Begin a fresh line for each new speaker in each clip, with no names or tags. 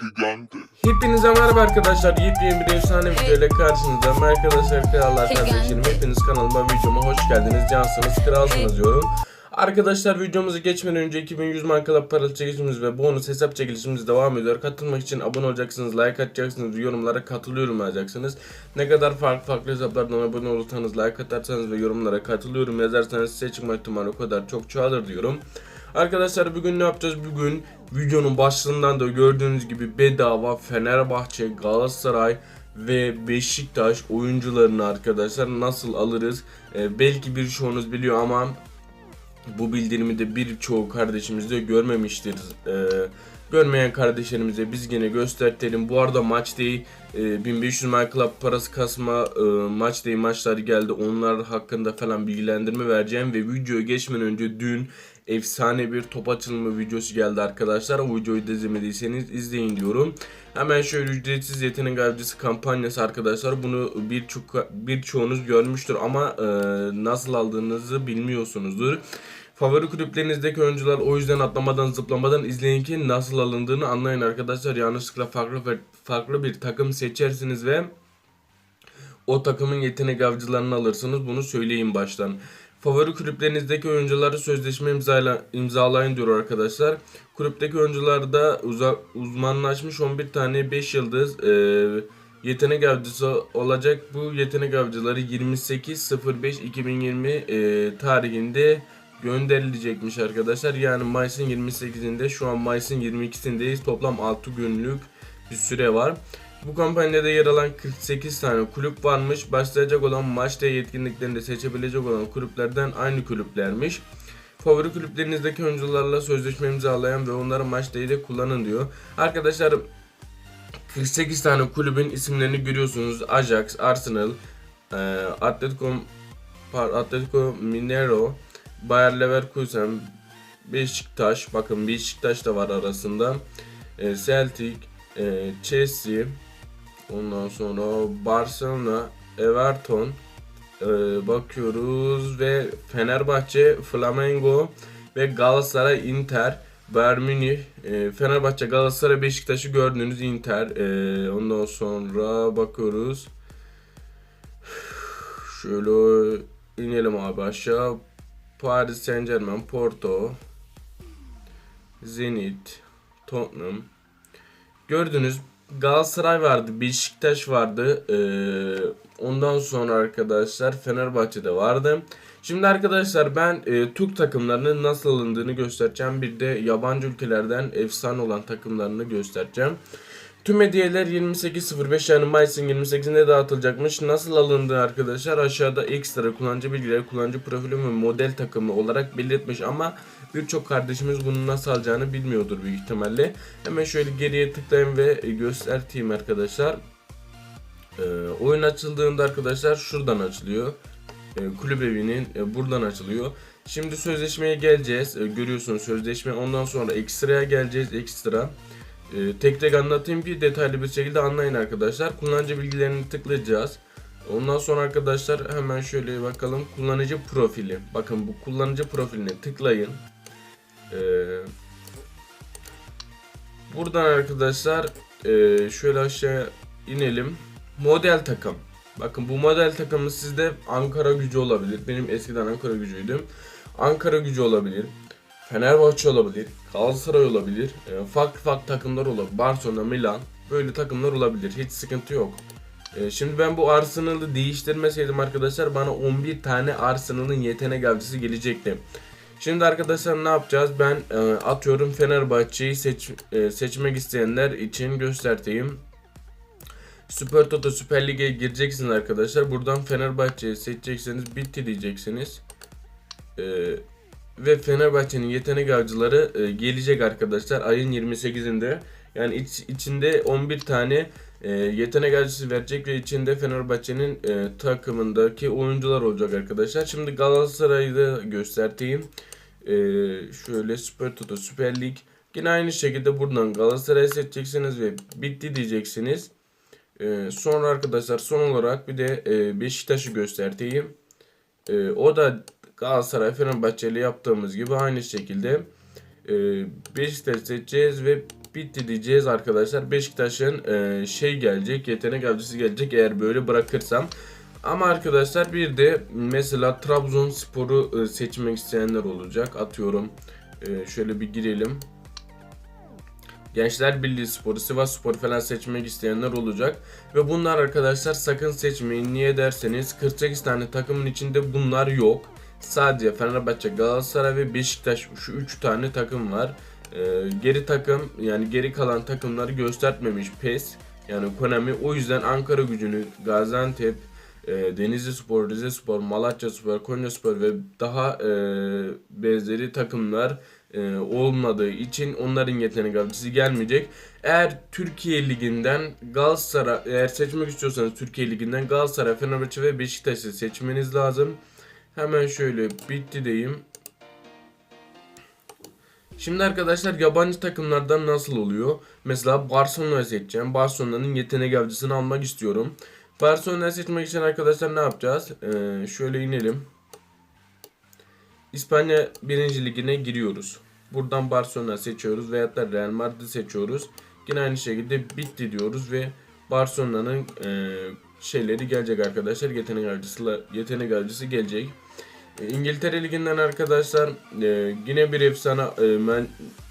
Gigante.
Hepinize merhaba arkadaşlar. Yepyeni bir efsane video ile karşınızdayım. Arkadaşlar krallar kardeşlerim hepiniz kanalıma videoma hoş geldiniz. Cansınız kralsınız diyorum. Arkadaşlar videomuzu geçmeden önce 2100 markalı paralı çekilişimiz ve bonus hesap çekilişimiz devam ediyor. Katılmak için abone olacaksınız, like atacaksınız, yorumlara katılıyorum yazacaksınız. Ne kadar farklı farklı hesaplardan abone olursanız, like atarsanız ve yorumlara katılıyorum yazarsanız size çıkma ihtimali o kadar çok çoğalır diyorum. Arkadaşlar bugün ne yapacağız? Bugün videonun başlığından da gördüğünüz gibi bedava Fenerbahçe, Galatasaray ve Beşiktaş oyuncularını arkadaşlar nasıl alırız? Ee, belki birçoğunuz biliyor ama bu bildirimi de birçoğu kardeşimiz de görmemiştir. Ee, görmeyen kardeşlerimize biz yine göstertelim. Bu arada maç değil e, 1500 My Club parası kasma e, maç değil maçlar geldi. Onlar hakkında falan bilgilendirme vereceğim ve videoya geçmeden önce dün efsane bir top açılımı videosu geldi arkadaşlar. O videoyu da izlemediyseniz izleyin diyorum. Hemen şöyle ücretsiz yetenek avcısı kampanyası arkadaşlar. Bunu birçok birçoğunuz görmüştür ama e, nasıl aldığınızı bilmiyorsunuzdur. Favori kulüplerinizdeki oyuncular o yüzden atlamadan zıplamadan izleyin ki nasıl alındığını anlayın arkadaşlar. Yanlışlıkla farklı farklı bir takım seçersiniz ve o takımın yetenek avcılarını alırsınız. Bunu söyleyeyim baştan. Favori kulüplerinizdeki oyuncuları sözleşme imzala, imzalayın diyor arkadaşlar. Kulüpteki oyuncularda uza, uzmanlaşmış 11 tane 5 yıldız e, yetenek avcısı olacak. Bu yetenek avcıları 28.05.2020 e, tarihinde gönderilecekmiş arkadaşlar. Yani Mayıs'ın 28'inde şu an Mayıs'ın 22'sindeyiz. Toplam 6 günlük bir süre var. Bu kampanyada yer alan 48 tane kulüp varmış. Başlayacak olan maçta yetkinliklerini seçebilecek olan kulüplerden aynı kulüplermiş. Favori kulüplerinizdeki oyuncularla sözleşme imzalayan ve onları maçta ile kullanın diyor. Arkadaşlar 48 tane kulübün isimlerini görüyorsunuz. Ajax, Arsenal, e, Atletico, Atletico Mineiro, Bayer Leverkusen, Beşiktaş, bakın Beşiktaş da var arasında. E, Celtic, e, Chelsea, ondan sonra Barcelona, Everton e, bakıyoruz ve Fenerbahçe, Flamengo ve Galatasaray, Inter, Bayern Münih, e, Fenerbahçe, Galatasaray, Beşiktaş'ı gördüğünüz Inter. E, ondan sonra bakıyoruz. Şöyle inelim abi aşağı. Paris Saint Germain, Porto, Zenit, Tottenham. Gördünüz Galatasaray vardı, Beşiktaş vardı. Ee, ondan sonra arkadaşlar Fenerbahçe'de vardı. Şimdi arkadaşlar ben e, Türk takımlarının nasıl alındığını göstereceğim. Bir de yabancı ülkelerden efsane olan takımlarını göstereceğim. Tüm hediyeler 28.05 yani Mayıs'ın 28'inde dağıtılacakmış. Nasıl alındığı arkadaşlar aşağıda ekstra kullanıcı bilgileri, kullanıcı profili ve model takımı olarak belirtmiş ama birçok kardeşimiz bunu nasıl alacağını bilmiyordur büyük ihtimalle. Hemen şöyle geriye tıklayayım ve göstereyim arkadaşlar. Ee, oyun açıldığında arkadaşlar şuradan açılıyor. Ee, kulüp evinin e, buradan açılıyor. Şimdi sözleşmeye geleceğiz. Ee, görüyorsunuz sözleşme. Ondan sonra ekstraya geleceğiz. Ekstra. Ee, tek tek anlatayım ki detaylı bir şekilde anlayın arkadaşlar. Kullanıcı bilgilerini tıklayacağız. Ondan sonra arkadaşlar hemen şöyle bakalım. Kullanıcı profili. Bakın bu kullanıcı profiline tıklayın. Ee, buradan arkadaşlar e, şöyle aşağı inelim. Model takım. Bakın bu model takımı sizde Ankara gücü olabilir. Benim eskiden Ankara gücüydüm. Ankara gücü olabilir. Fenerbahçe olabilir, Galatasaray olabilir, e, farklı farklı takımlar olabilir, Barcelona, Milan böyle takımlar olabilir. Hiç sıkıntı yok. E, şimdi ben bu Arsenal'ı değiştirmeseydim arkadaşlar bana 11 tane Arsenal'ın yetenek avcısı gelecekti. Şimdi arkadaşlar ne yapacağız? Ben e, atıyorum Fenerbahçe'yi seç, e, seçmek isteyenler için göstereyim. Süper Toto Süper Lig'e gireceksiniz arkadaşlar. Buradan Fenerbahçe'yi seçeceksiniz. Bitti diyeceksiniz. Eee ve Fenerbahçe'nin yetenek avcıları e, gelecek arkadaşlar ayın 28'inde. Yani iç, içinde 11 tane e, yetenek avcısı verecek ve içinde Fenerbahçe'nin e, takımındaki oyuncular olacak arkadaşlar. Şimdi Galatasaray'ı da göstereyim. E, şöyle Süper Toto Süper Lig. Yine aynı şekilde buradan Galatasaray'ı seçeceksiniz ve bitti diyeceksiniz. E, sonra arkadaşlar son olarak bir de e, Beşiktaş'ı göstereyim. E, o da Galatasaray Fenerbahçe ile yaptığımız gibi aynı şekilde e, Beşiktaş seçeceğiz ve bitti diyeceğiz arkadaşlar. Beşiktaş'ın e, şey gelecek, yetenek avcısı gelecek eğer böyle bırakırsam. Ama arkadaşlar bir de mesela Trabzonspor'u e, seçmek isteyenler olacak. Atıyorum e, şöyle bir girelim. Gençler Birliği Sporu, Sivas Sporu falan seçmek isteyenler olacak. Ve bunlar arkadaşlar sakın seçmeyin. Niye derseniz 48 tane takımın içinde bunlar yok. Sadece Fenerbahçe, Galatasaray ve Beşiktaş şu 3 tane takım var. Ee, geri takım yani geri kalan takımları göstermemiş PES yani Konami. O yüzden Ankara gücünü, Gaziantep, e, Denizli Spor, Rize Spor, Malatya Spor, Konya Spor ve daha e, benzeri takımlar e, olmadığı için onların yetenek avcısı gelmeyecek. Eğer Türkiye Ligi'nden Galatasaray eğer seçmek istiyorsanız Türkiye Ligi'nden Galatasaray, Fenerbahçe ve Beşiktaş'ı seçmeniz lazım. Hemen şöyle bitti diyeyim. Şimdi arkadaşlar yabancı takımlardan nasıl oluyor? Mesela Barcelona seçeceğim. Barcelona'nın yetenek avcısını almak istiyorum. Barcelona seçmek için arkadaşlar ne yapacağız? Ee, şöyle inelim. İspanya 1. Ligi'ne giriyoruz. Buradan Barcelona seçiyoruz veyahut da Real Madrid seçiyoruz. Yine aynı şekilde bitti diyoruz ve Barcelona'nın e, şeyleri gelecek arkadaşlar. Yetenek avcısı, yetenek avcısı gelecek. E, İngiltere Ligi'nden arkadaşlar e, yine bir efsane e, ben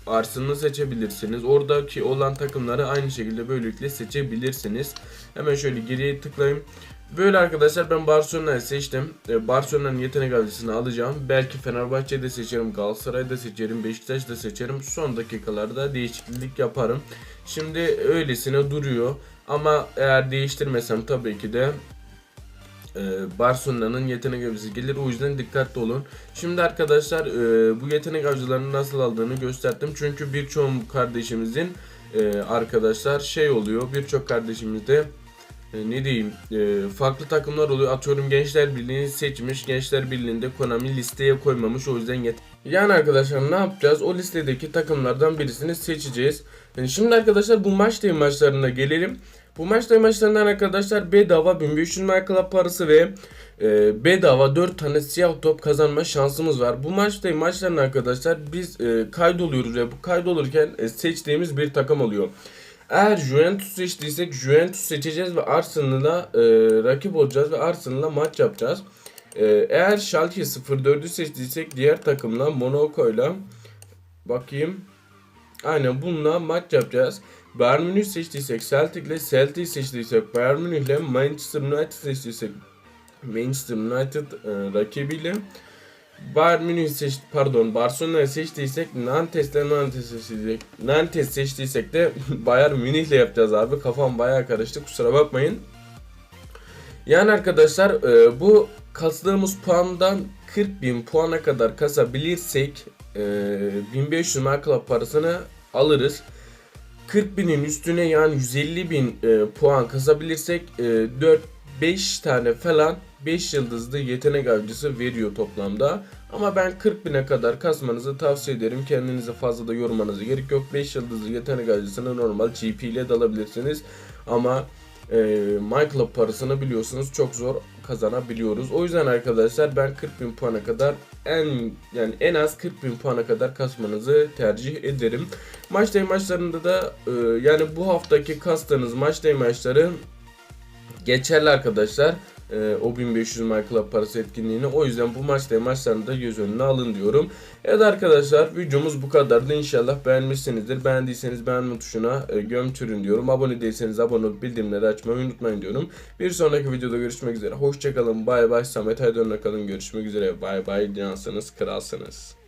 Arsenal'ı seçebilirsiniz. Oradaki olan takımları aynı şekilde böylelikle seçebilirsiniz. Hemen şöyle geriye tıklayayım. Böyle arkadaşlar ben Barcelona'yı seçtim. E, Barcelona'nın yetenek avcısını alacağım. Belki Fenerbahçe'yi de seçerim, Galatasaray'ı da seçerim, Beşiktaş'ı da seçerim. Son dakikalarda değişiklik yaparım. Şimdi öylesine duruyor. Ama eğer değiştirmesem tabii ki de e, Barcelona'nın yetenek avcısı gelir. O yüzden dikkatli olun. Şimdi arkadaşlar e, bu yetenek avcılarını nasıl aldığını gösterdim. Çünkü birçok kardeşimizin e, arkadaşlar şey oluyor. Birçok kardeşimizde ne diyeyim farklı takımlar oluyor. Atıyorum Gençler Birliği'ni seçmiş. Gençler Birliği'nde Konami listeye koymamış. O yüzden yet yani arkadaşlar ne yapacağız? O listedeki takımlardan birisini seçeceğiz. Şimdi arkadaşlar bu maç maçlarına gelelim. Bu maç day maçlarından arkadaşlar bedava 1500 Club parası ve e, bedava 4 tane siyah top kazanma şansımız var. Bu maç day maçlarına arkadaşlar biz e, kaydoluyoruz ve bu kaydolurken e, seçtiğimiz bir takım oluyor. Eğer Juventus seçtiysek Juventus seçeceğiz ve Arsenal'la e, rakip olacağız ve Arsenal'la maç yapacağız. E, eğer Schalke 04'ü seçtiysek diğer takımla Monaco'yla bakayım. Aynen bununla maç yapacağız. Bayern Münih seçtiysek Celtic'le, Celtic seçtiysek Bayern Münih'le, Manchester United seçtiysek Manchester United e, rakibiyle Bayern Münih seç pardon Barcelona'yı seçtiysek Nantes'le Nantes seçtiysek Nantes seçtiysek de Bayern Münih'le yapacağız abi. Kafam bayağı karıştı. Kusura bakmayın. Yani arkadaşlar e, bu kastığımız puandan 40.000 puana kadar kasabilirsek e, 1500 marka parasını alırız. 40 binin üstüne yani 150 bin e, puan kasabilirsek e, 4-5 tane falan 5 yıldızlı yetenek avcısı veriyor toplamda. Ama ben 40 bine kadar kasmanızı tavsiye ederim. Kendinize fazla da yormanıza gerek yok. 5 yıldızlı yetenek avcısını normal GP ile dalabilirsiniz. Ama e, MyClub parasını biliyorsunuz çok zor kazanabiliyoruz. O yüzden arkadaşlar ben 40 bin puana kadar en yani en az 40 bin puana kadar kasmanızı tercih ederim. Maç day maçlarında da e, yani bu haftaki kastığınız maç day maçları geçerli arkadaşlar. E, o 1500 My Club parası etkinliğini. O yüzden bu maç day maçlarını da göz önüne alın diyorum. Evet arkadaşlar videomuz bu kadardı. İnşallah beğenmişsinizdir. Beğendiyseniz beğenme tuşuna e, gömtürün diyorum. Abone değilseniz abone olup bildirimleri açmayı unutmayın diyorum. Bir sonraki videoda görüşmek üzere. Hoşçakalın. Bay bay. Samet Aydın'la kalın. Görüşmek üzere. Bay bay. Cansınız. Kralsınız.